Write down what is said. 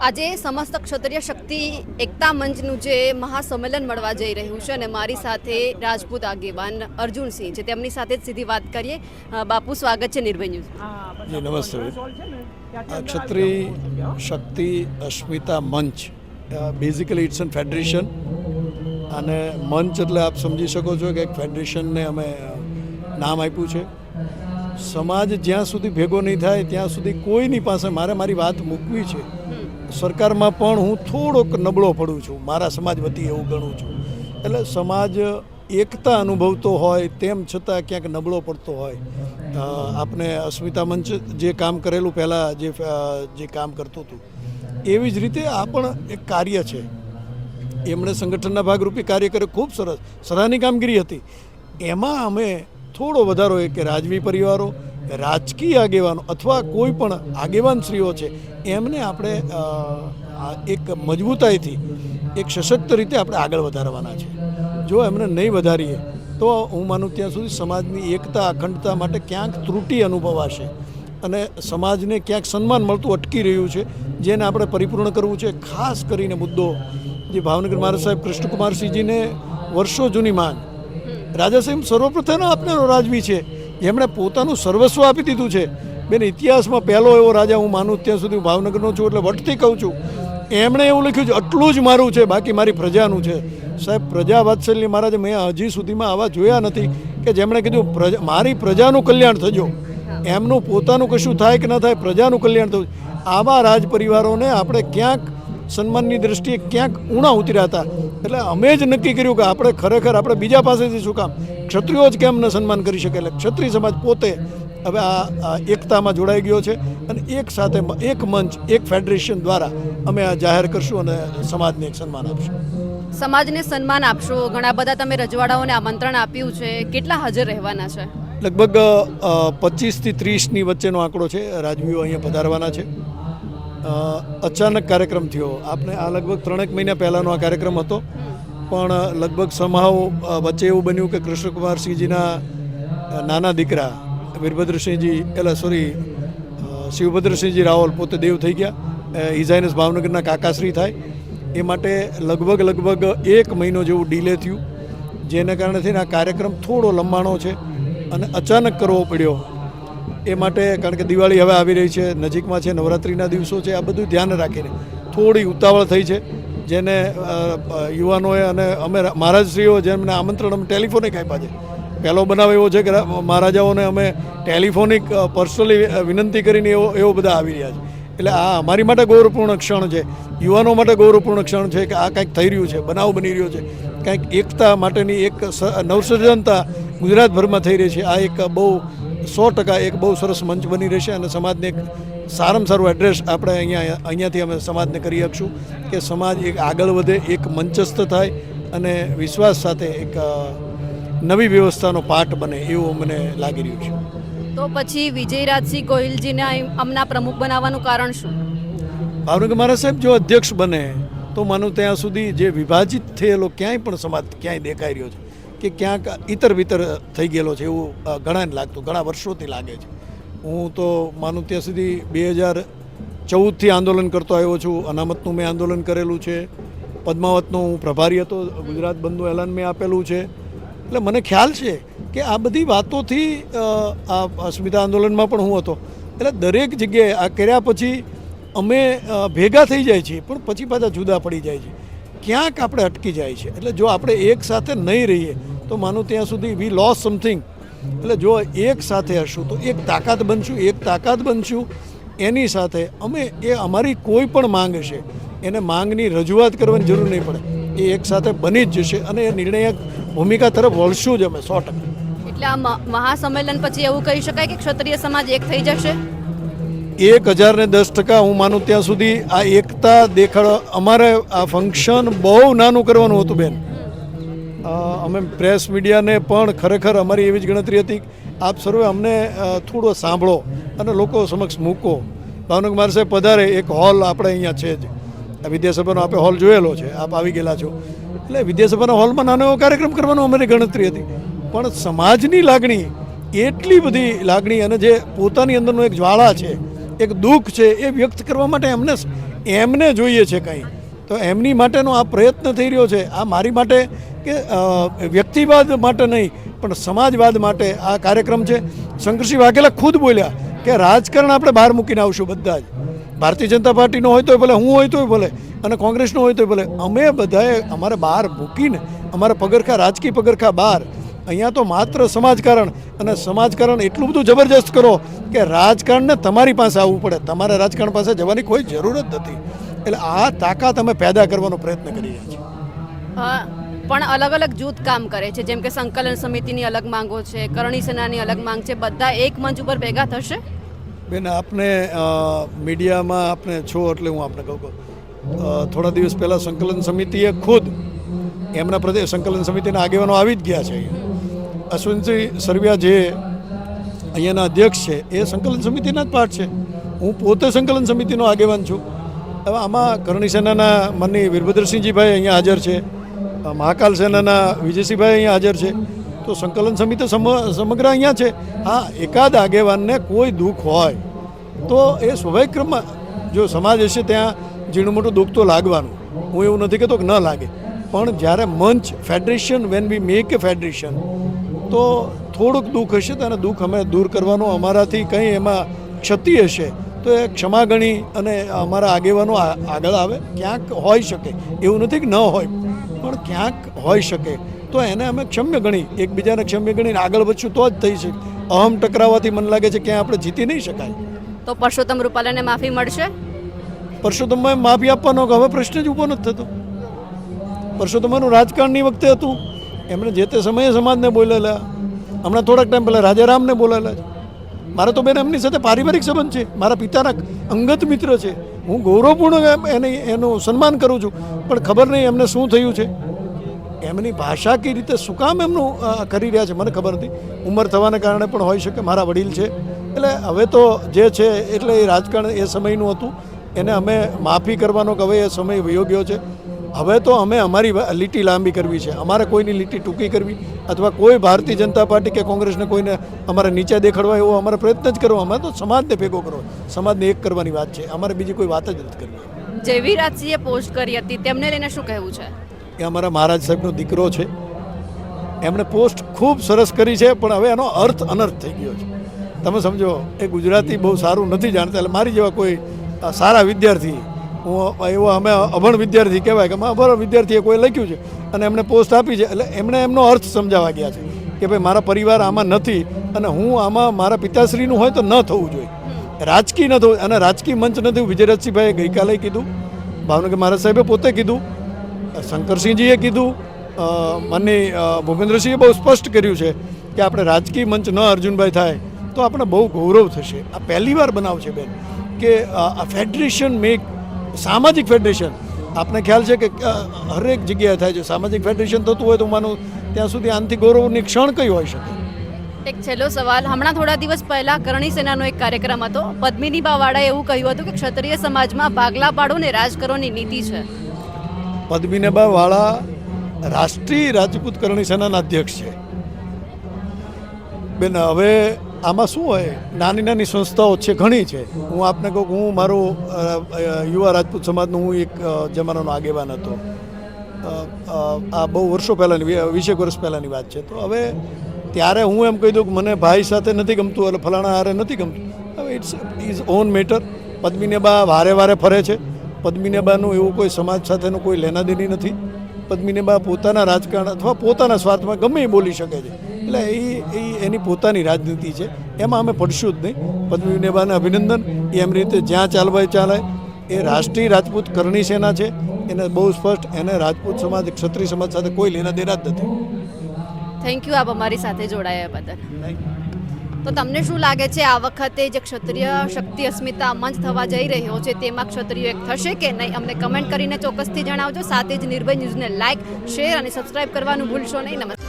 આજે સમસ્ત ક્ષત્રિય શક્તિ એકતા મંચનું જે મહાસંમેલન મળવા જઈ રહ્યું છે અને મારી સાથે રાજપૂત આગેવાન અર્જુનસિંહ છે. તેમની સાથે જ સીધી વાત કરીએ. બાપુ સ્વાગત છે નિર્ભય ન્યૂઝ. નમસ્તે. આ ક્ષત્રિય શક્તિ અસ્મિતા મંચ. બેઝિકલી ઇટ્સ એન ફેડરેશન અને મંચ એટલે આપ સમજી શકો છો કે એક ફેડરેશનને અમે નામ આપ્યું છે. સમાજ જ્યાં સુધી ભેગો નહીં થાય ત્યાં સુધી કોઈની પાસે મારે મારી વાત મૂકવી છે. સરકારમાં પણ હું થોડોક નબળો પડું છું. મારા સમાજ વતી એવું ગણું છું. એટલે સમાજ એકતા અનુભવતો હોય તેમ છતાં ક્યાંક નબળો પડતો હોય. આપણે અસ્મિતા મંચ જે કામ કરેલું પહેલાં જે જે કામ કરતું હતું, એવી જ રીતે આ પણ એક કાર્ય છે. એમણે સંગઠનના ભાગરૂપે કાર્ય કર્યું. ખૂબ સરસ. સરાહની કામગીરી હતી. એમાં અમે થોડો વધારો એ કે રાજવી પરિવારો રાજકીય આગેવાનો અથવા કોઈ પણ આગેવાનશ્રીઓ છે, એમને આપણે એક મજબૂતાઈથી, એક સશક્ત રીતે આપણે આગળ વધારવાના છે. જો એમને નહીં વધારીએ, તો હું માનું ત્યાં સુધી સમાજની એકતા, અખંડતા માટે ક્યાંક ત્રુટિ અનુભવાશે અને સમાજને ક્યાંક સન્માન મળતું અટકી રહ્યું છે, જેને આપણે પરિપૂર્ણ કરવું છે. ખાસ કરીને મુદ્દો જે ભાવનગર મહારાજ સાહેબ કૃષ્ણકુમારસિંહજીને વર્ષો જૂની માંગ. રાજા સાહેબ સર્વપ્રથમ આપનારો રાજવી છે. જેમણે પોતાનું સર્વસ્વ આપી દીધું છે. બેન, ઇતિહાસમાં પહેલો એવો રાજા હું માનું ત્યાં સુધી હું ભાવનગરનો છું એટલે વટથી કહું છું, એમણે એવું લખ્યું છે, આટલું જ મારું છે, બાકી મારી પ્રજાનું છે. સાહેબ, પ્રજા વાત્સલ્ય મહારાજે મેં હજી સુધીમાં આવા જોયા નથી કે જેમણે કીધું, પ્રજા, મારી પ્રજાનું કલ્યાણ થજો. એમનું પોતાનું કશું થાય કે ન થાય, પ્રજાનું કલ્યાણ થયું આવા રાજ પરિવારોને આપણે ક્યાંક સન્માનની દ્રષ્ટિએ ક્યાંક ઊણા ઉતર્યા હતા. એટલે અમે જ નક્કી કર્યું કે આપણે ખરેખર આપણે બીજા પાસેથી શું કામ? ક્ષત્રિયો જ કેમ ન સન્માન કરી શકે? એટલે ક્ષત્રિય સમાજ પોતે હવે આ એકતામાં જોડાઈ ગયો છે અને એક સાથે એક મંચ એક ફેડરેશન દ્વારા અમે આ જાહેર કરશું અને સમાજને એક સન્માન આપશું. સમાજને સન્માન આપશો. ઘણા બધા તમે રજવાડાઓને આમંત્રણ આપ્યું છે. કેટલા હાજર રહેવાના છે? લગભગ પચીસથી ત્રીસની વચ્ચેનો આંકડો છે. રાજવીઓ અહીંયા પધારવાના છે. અચાનક કાર્યક્રમ થયો. આપણે આ લગભગ ત્રણેક મહિના પહેલાંનો આ કાર્યક્રમ હતો. પણ લગભગ સમાવ વચ્ચે એવું બન્યું કે કૃષ્ણકુમારસિંહજીના નાના દીકરા, વીરભદ્રસિંહજી એટલે સોરી શિવભદ્રસિંહજી રાવલ પોતે દેવ થઈ ગયા. ઇઝાઇનસ ભાવનગરના કાકાશ્રી થાય. એ માટે લગભગ લગભગ એક મહિનો જેવું ડીલે થયું. જેના કારણે થઈને આ કાર્યક્રમ થોડો લંબાણો છે અને અચાનક કરવો પડ્યો. એ માટે કારણ કે દિવાળી હવે આવી રહી છે, નજીકમાં છે, નવરાત્રિના દિવસો છે, આ બધું ધ્યાન રાખીને. થોડી ઉતાવળ થઈ છે, જેને યુવાનોએ અને અમે મહારાજશ્રીઓ જેમને આમંત્રણ અમે ટેલિફોનિક આપ્યા છે. પહેલો બનાવ એવો છે કે મહારાજાઓને અમે ટેલિફોનિક પર્સનલી વિનંતી કરીને એવો એવો બધા આવી રહ્યા છે. એટલે આ અમારી માટે ગૌરવપૂર્ણ ક્ષણ છે. યુવાનો માટે ગૌરવપૂર્ણ ક્ષણ છે કે આ કંઈક થઈ રહ્યું છે, બનાવ બની રહ્યો છે. કંઈક એકતા માટેની એક નવસર્જનતા ગુજરાતભરમાં થઈ રહી છે. આ એક બહુ સો ટકા એક બહુ સરસ મંચ બની રહેશે અને સમાજને એક સારામાં સારું એડ્રેસ આપણે અહીંયા અહીંયાથી અમે સમાજને કરી શકશું કે સમાજ એક આગળ વધે એક મંચસ્થ થાય અને વિશ્વાસ સાથે એક નવી વ્યવસ્થાનો પાઠ બને એવું મને લાગી રહ્યું છે. તો પછી વિજયરાજસિંહ ગોહિલજીને અમના પ્રમુખ બનાવવાનું કારણ શું? ભાવનગર મહારાજ સાહેબ જો અધ્યક્ષ બને તો માનું ત્યાં સુધી જે વિભાજિત થયેલો ક્યાંય પણ સમાજ ક્યાંય દેખાઈ રહ્યો છે. કે ક્યાંક ઇતર વિતર થઈ ગયેલો છે એવું ઘણાને લાગતું, ઘણા વર્ષોથી લાગે છે. હું તો માનું ત્યાં સુધી બે હજાર ચૌદથી આંદોલન કરતો આવ્યો છું, અનામતનું મેં આંદોલન કરેલું છે. પદ્માવતનો હું પ્રભારી હતો, ગુજરાત બંધનું એલાન મેં આપેલું છે. એટલે મને ખ્યાલ છે કે આ બધી વાતોથી આ અસ્મિતા આંદોલનમાં પણ હું હતો. એટલે દરેક જગ્યાએ આ કર્યા પછી અમે ભેગા થઈ જાય છીએ, પણ પછી પાછા જુદા પડી જાય છે. ક્યાંક આપણે અટકી જાય છે. એટલે જો આપણે એક સાથે નહીં રહીએ તો માનું ત્યાં સુધી વી લોસ સમથિંગ એટલે જો એક સાથે હશું તો એક તાકાત બનશું એક તાકાત બનશું. એની સાથે અમે એ અમારી કોઈ પણ માંગ છે એને માંગની રજૂઆત કરવાની જરૂર નહીં પડે. એ એક સાથે બની જ જશે અને એ નિર્ણાયક ભૂમિકા તરફ વળશું જ અમે સો ટકા. એટલે આ મહાસંમેલન પછી એવું કહી શકાય કે ક્ષત્રિય સમાજ એક થઈ જશે? એક હજાર ને દસ ટકા હું માનું ત્યાં સુધી આ એકતા દેખાડ અમારે આ ફંક્શન બહુ નાનું કરવાનું હતું બેન. અમે પ્રેસ મીડિયાને પણ ખરેખર અમારી એવી જ ગણતરી હતી આપ સર્વે અમને થોડો સાંભળો અને લોકો સમક્ષ મૂકો. ભાવનગર મારે સાહેબ પધારે, એક હોલ આપણે અહીંયા છે જ. વિદ્યાસભાનો આપણે હોલ જોયેલો છે, આપ આવી ગયેલા છો. એટલે વિદ્યાસભાના હોલમાં નાનો એવો કાર્યક્રમ કરવાનો અમારી ગણતરી હતી. પણ સમાજની લાગણી, એટલી બધી લાગણી અને જે પોતાની અંદરનો એક જ્વાળા છે, એક દુઃખ છે, એ વ્યક્ત કરવા માટે એમને એમને જોઈએ છે કંઈ. તો એમની માટેનો આ પ્રયત્ન થઈ રહ્યો છે. આ મારી માટે કે વ્યક્તિવાદ માટે નહીં, પણ સમાજવાદ માટે આ કાર્યક્રમ છે. શંકરસિંહ વાઘેલા ખુદ બોલ્યા કે રાજકારણ આપણે બહાર મૂકીને આવશું બધા જ. ભારતીય જનતા પાર્ટીનો હોય તોય ભલે, હું હોય તોય ભલે, અને કોંગ્રેસનો હોય તોય ભલે, અમે બધાએ અમારે બહાર મૂકીને અમારા પગરખા, રાજકીય પગરખા બહાર, અહીંયા તો માત્ર સમાજકારણ અને સમાજકારણ એટલું બધું જબરજસ્ત કરો કે રાજકારણને તમારી પાસે આવવું પડે. તમારે રાજકારણ પાસે જવાની કોઈ જરૂર જ નથી. એટલે આ તાકાત અમે પેદા કરવાનો પ્રયત્ન કરી રહ્યા છીએ પણ અલગ અલગ જૂથ કામ કરે છે. જેમ કે સંકલન સમિતિની અલગ માંગો છે કરણી સેનાની અલગ માંગ છે. બધા એક મંચ ઉપર ભેગા થશે? બેન આપને મીડિયામાં આપને છો એટલે હું આપને કહું કહું થોડા દિવસ પહેલાં સંકલન સમિતિએ ખુદ એમના પ્રદેશ સંકલન સમિતિના આગેવાનો આવી જ ગયા છે અશ્વિનસિંહ સરવિયા જે અહીંયાના અધ્યક્ષ છે એ સંકલન સમિતિના જ પાર્ટ છે. હું પોતે સંકલન સમિતિનો આગેવાન છું. હવે આમાં કરણી સેનાના માનની વીરભદ્રસિંહજીભાઈ અહીંયા હાજર છે. મહાકાલ સેનાના વિજયસિંહભાઈ અહીંયા હાજર છે. તો સંકલન સમિતિ સમ- સમગ્ર અહીંયા છે. હા, એકાદ આગેવાનને કોઈ દુઃખ હોય તો એ સ્વાભાવિક ક્રમમાં જો સમાજ હશે ત્યાં ઝીણું મોટું દુઃખ તો લાગવાનું. હું એવું નથી કહેતો કે ન લાગે. પણ જ્યારે મંચ, federation when we make a federation તો થોડુંક દુઃખ હશે તો દુઃખ અમે દૂર કરવાનું. અમારાથી કંઈ એમાં ક્ષતિ હશે તો એ ક્ષમા ગણી અને અમારા આગેવાનો આગળ આવે. ક્યાંક હોઈ શકે એવું નથી કે ન હોય પણ ક્યાંક હોઈ શકે. તો એને અમે ક્ષમ્ય ગણી એકબીજાને ક્ષમ્ય ગણીને આગળ વધશું તો જ થઈ શકે. અહમ ટકરાવવાથી મને લાગે છે ક્યાં આપણે જીતી નહીં શકાય. તો પરસોત્તમ રૂપાલાને માફી મળશે? પરસોત્તમભાઈ માફી આપવાનો હવે પ્રશ્ન જ ઊભો નથી થતો. પરસોત્તમાનું રાજકારણની વખતે હતું. એમણે જે તે સમયે સમાજને બોલેલા હમણાં થોડાક ટાઈમ પહેલાં રાજારામને બોલેલા છે. મારે તો બેન એમની સાથે પારિવારિક સંબંધ છે. મારા પિતાના અંગત મિત્ર છે. હું ગૌરવપૂર્ણ એને એનું સન્માન કરું છું. પણ ખબર નહીં એમને શું થયું છે. એમની ભાષા કઈ રીતે શું કામ એમનું કરી રહ્યા છે? મને ખબર નથી. ઉંમર થવાને કારણે પણ હોઈ શકે, મારા વડીલ છે. એટલે હવે તો જે છે, એટલે એ રાજકારણ એ સમયનું હતું. એને અમે માફી કરવાનો કે હવે એ સમય વયો ગયો છે. હવે તો અમે અમારી લીટી લાંબી કરવી છે. અમારે કોઈની લીટી ટૂંકી કરવી. અથવા કોઈ ભારતીય જનતા પાર્ટી કે કોંગ્રેસને કોઈને અમારે નીચે દેખાડવા એવો અમારે પ્રયત્ન જ કરવો. અમારે તો સમાજને ભેગો કરવો. સમાજને એક કરવાની વાત છે. અમારે બીજી કોઈ વાત જ નથી કરવી. જેવી રાજસિંહે પોસ્ટ કરી હતી તેમને લઈને શું કહેવું છે? એ અમારા મહારાજ સાહેબનો દીકરો છે. એમણે પોસ્ટ ખૂબ સરસ કરી છે પણ હવે એનો અર્થ અનર્થ થઈ ગયો છે. તમે સમજો એ ગુજરાતી બહુ સારું નથી જાણતા એટલે મારી જેવા કોઈ સારા વિદ્યાર્થી હું એવો અમે અભણ વિદ્યાર્થી કહેવાય કે અમે અભણ વિદ્યાર્થીએ કોઈ લખ્યું છે અને એમને પોસ્ટ આપી છે. એટલે એમણે એમનો અર્થ સમજાવવા ગયા છે કે ભાઈ મારા પરિવાર આમાં નથી અને હું આમાં મારા પિતાશ્રીનું હોય તો ન થવું જોઈએ. રાજકીય ન થવું અને રાજકીય મંચ નથી વિજયરાજસિંહભાઈએ ગઈકાલે કીધું. ભાવનગર મહારાજ સાહેબે પોતે કીધું. શંકરસિંહજીએ કીધું. માનની ભૂપેન્દ્રસિંહે બહુ સ્પષ્ટ કર્યું છે કે આપણે રાજકીય મંચ ન અર્જુનભાઈ થાય તો આપણે બહુ ગૌરવ થશે. આ પહેલી વાર બનાવ છે બેન કે આ ફેડરેશન મેક સામાજિક ફેડરેશન આપને ખ્યાલ છે કે હરેક જગ્યાએ થાય છે. સામાજિક ફેડરેશન થતું હોય તો માનું ત્યાં સુધી આનથી ગૌરવની ક્ષણ કઈ હોઈ શકે? એક છેલ્લો સવાલ. હમણાં થોડા દિવસ પહેલા કરણી સેનાનો એક કાર્યક્રમ હતો. પદ્મિની બાવાળાએ એવું કહ્યું હતું કે ક્ષત્રિય સમાજમાં ભાગલા પાડો ને રાજ કરોની નીતિ છે. પદ્મિનીબા વાળા રાષ્ટ્રીય રાજપૂત કરણી સેનાના અધ્યક્ષ છે. બેન હવે આમાં શું હોય? નાની નાની સંસ્થાઓ છે, ઘણી છે. હું આપને કહું હું મારો યુવા રાજપૂત સમાજનો હું એક જમાનાનો આગેવાન હતો. આ બહુ વર્ષો પહેલાંની વીસેક વર્ષ પહેલાંની વાત છે. તો હવે ત્યારે હું એમ કહી દઉં કે મને ભાઈ સાથે નથી ગમતું, એટલે ફલાણા હારે નથી ગમતું. હવે ઇટ્સ ઇઝ ઓન મેટર. પદ્મિનેબા વારે વારે ફરે છે. પદ્મિનેબાનું એવું કોઈ સમાજ સાથેનું કોઈ લેનાદેની નથી. પદ્મિનેબા પોતાના રાજકારણ અથવા પોતાના સ્વાર્થમાં ગમે એ બોલી શકે છે. એટલે એ એ એની પોતાની રાજનીતિ છે. એમાં અમે પડશું જ નહીં. પદ્મિનેબાને અભિનંદન. એ એમ રીતે જ્યાં ચાલવાય ચાલે એ રાષ્ટ્રીય રાજપૂત કરણી સેના છે. એને બહુ સ્પષ્ટ એને રાજપૂત સમાજ ક્ષત્રિય સમાજ સાથે કોઈ લેના દેના જ નથી. થેન્ક યુ આપ અમારી સાથે જોડાયા બદલ. તો તમને શું લાગે છે આ વખતે જે ક્ષત્રિય શક્તિ અસ્મિતા મંચ થવા જઈ રહ્યો છે તેમાં ક્ષત્રિયો એક થશે કે નહીં? અમને કમેન્ટ કરીને ચોક્કસથી જણાવજો. સાથે જ નિર્ભય ન્યૂઝને લાઇક શેર અને સબસ્ક્રાઇબ કરવાનું ભૂલશો નહીં. નમસ્કાર.